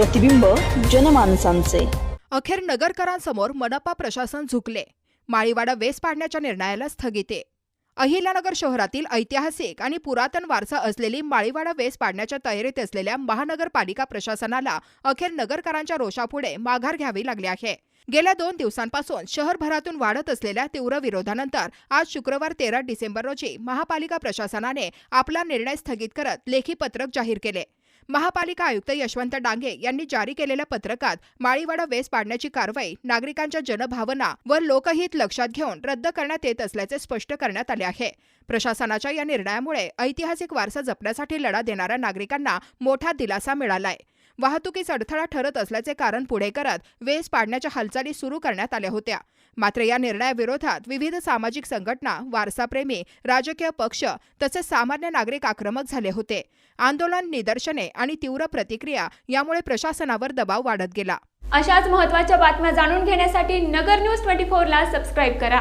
प्रतिबिंब जनमानसांचे. अखेर नगरकरांसमोर मनपा प्रशासन झुकले. माळीवाडा वेस पाडण्याच्या निर्णयाला स्थगिती. अहिल्यानगर शहरातील ऐतिहासिक आणि पुरातन वारसा असलेली माळीवाडा वेस पाडण्याच्या तयारीत असलेल्या महानगरपालिका प्रशासनाला अखेर नगरकरांच्या रोषापुढे माघार घ्यावी लागली आहे. गेल्या दोन दिवसांपासून शहरभरातून वाढत असलेल्या तीव्र विरोधानंतर आज शुक्रवार तेरा डिसेंबर रोजी महापालिका प्रशासनाने आपला निर्णय स्थगित करत लेखी पत्रक जाहीर केले. महापालिका आयुक्त यशवंत डांगे यांनी जारी केलेल्या पत्रकात माळीवाडा वेस पाडण्याची कारवाई नागरिकांच्या जनभावना व लोकहित लक्षात घेऊन रद्द करण्यात येत असल्याचे स्पष्ट करण्यात आले आहे. प्रशासनाच्या या निर्णयामुळे ऐतिहासिक वारसा जपण्यासाठी लढा देणाऱ्या नागरिकांना मोठा दिलासा मिळालाय. वाहतुकीस अडथळा ठरत असल्याचे कारण पुढे करत वेस पाडण्याच्या हालचाली सुरू करण्यात आल्या होत्या. मात्र या निर्णयाविरोधात विविध सामाजिक संघटना वारसाप्रेमी राजकीय पक्ष तसेच सामान्य नागरिक आक्रमक झाले होते. आंदोलन निदर्शने आणि तीव्र प्रतिक्रिया यामुळे प्रशासनावर दबाव वाढत गेला. अशाच महत्त्वाच्या बातम्या जाणून घेण्यासाठी नगर न्यूज ट्वेंटी फोरला सबस्क्राईब करा.